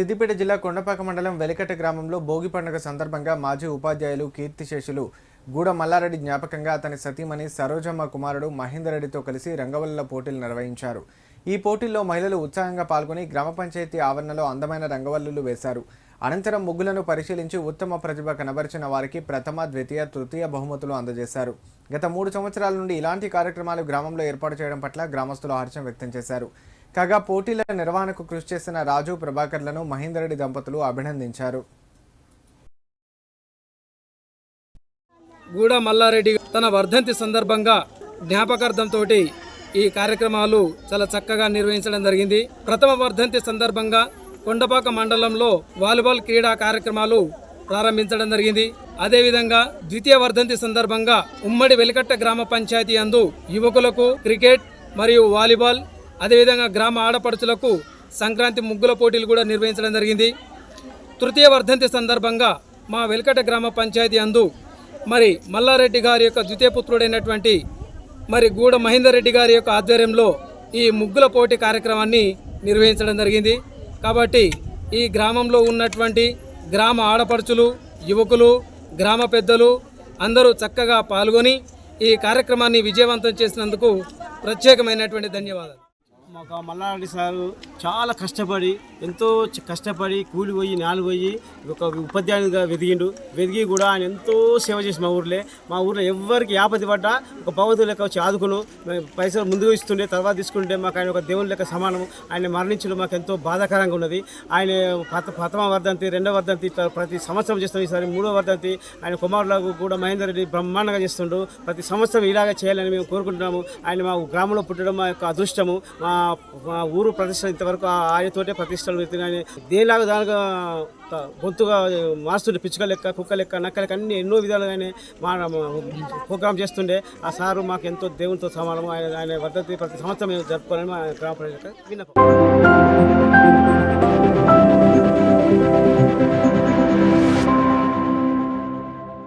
సిద్దిపేట జిల్లా కొండపాక మండలం వెలికట గ్రామంలో భోగి పండుగ సందర్భంగా మాజీ ఉపాధ్యాయులు కీర్తిశేషులు గూడ మల్లారెడ్డి జ్ఞాపకంగా అతని సతీమణి సరోజమ్మ కుమారుడు మహేందర్ రెడ్డితో కలిసి రంగవల్లుల పోటీలు నిర్వహించారు. ఈ పోటీల్లో మహిళలు ఉత్సాహంగా పాల్గొని గ్రామ పంచాయతీ ఆవరణలో అందమైన రంగవల్లులు వేశారు. అనంతరం ముగ్గులను పరిశీలించి ఉత్తమ ప్రతిభ కనబరిచిన వారికి ప్రథమ ద్వితీయ తృతీయ బహుమతులు అందజేశారు. గత మూడు సంవత్సరాల నుండి ఇలాంటి కార్యక్రమాలు గ్రామంలో ఏర్పాటు చేయడం పట్ల గ్రామస్తులు హర్షం వ్యక్తం చేశారు. కాగా పోటీల నిర్వహణకు కృషి చేసిన రాజు ప్రభాకర్లను మహేందర్ రెడ్డి దంపతులు అభినందించారు. గూడ మల్లారెడ్డి తన వర్ధంతి సందర్భంగా జ్ఞాపకార్థంతో ఈ కార్యక్రమాలు చాలా చక్కగా నిర్వహించడం జరిగింది. ప్రథమ వర్ధంతి సందర్భంగా కొండపాక మండలంలో వాలీబాల్ క్రీడా కార్యక్రమాలు ప్రారంభించడం జరిగింది. అదేవిధంగా ద్వితీయ వర్ధంతి సందర్భంగా ఉమ్మడి వెలికట్ట గ్రామ పంచాయతీ అందు యువకులకు క్రికెట్ మరియు వాలీబాల్ అదేవిధంగా గ్రామ ఆడపడుచులకు సంక్రాంతి ముగ్గుల పోటీలు కూడా నిర్వహించడం జరిగింది. తృతీయ వర్ధంతి సందర్భంగా మా వెలకట గ్రామ పంచాయతీ అందు మరి మల్లారెడ్డి గారి యొక్క ద్వితీయ పుత్రుడైనటువంటి మరి గూడ మహేందర్ రెడ్డి గారి యొక్క ఆధ్వర్యంలో ఈ ముగ్గుల పోటీ కార్యక్రమాన్ని నిర్వహించడం జరిగింది. కాబట్టి ఈ గ్రామంలో ఉన్నటువంటి గ్రామ ఆడపడుచులు యువకులు గ్రామ పెద్దలు అందరూ చక్కగా పాల్గొని ఈ కార్యక్రమాన్ని విజయవంతం చేసినందుకు ప్రత్యేకమైనటువంటి ధన్యవాదాలు. మాకు మల్లారెడ్డి సారు చాలా కష్టపడి ఎంతో కష్టపడి కూలి పోయి నాలుగు పోయి ఒక ఉపాధ్యాయునిగా వెదిగిండు. వెదిగి కూడా ఆయన ఎంతో సేవ చేసి మా ఊర్లో. మా ఊర్లో ఎవరికి ఆపతి పడ్డా ఒక భగవతుడు లెక్క వచ్చి ఆదుకును. పైసలు ముందుగా ఇస్తుండే తర్వాత తీసుకుంటే మాకు ఆయన ఒక దేవుని లెక్క సమానం ఆయన మరణించడం మాకు ఎంతో బాధాకరంగా ఉన్నది. ఆయన పత ప్రథమ వర్ధంతి రెండవ వర్ధంతి ఇట్లా ప్రతి సంవత్సరం చేస్తాం ఈసారి. మూడవ వర్ధంతి ఆయన కుమారులకు కూడా మహేందర్ రెడ్డి బ్రహ్మాండంగా చేస్తుండు. ప్రతి సంవత్సరం ఇలాగే చేయాలని మేము కోరుకుంటున్నాము. ఆయన మా గ్రామంలో పుట్టడం మా యొక్క అదృష్టము. మా మా ఊరు ప్రతిష్ట ఇంతవరకు ఆ ఆయనతోటే ప్రతిష్టలు పెట్టిన దేనిలాగా దానిగా గొంతుగా మారుస్తుండే పిచ్చుక లెక్క కుక్క లెక్క నక్క లెక్క అన్ని ఎన్నో విధాలుగానే మా ప్రోగ్రామ్ చేస్తుండే. ఆ సారు మాకు ఎంతో దేవునితో సమానము. ఆయన ఆయన పద్ధతి ప్రతి సంవత్సరం మేము జరుపుకోవాలని మా గ్రామ ప్రజలకు విన్నపం.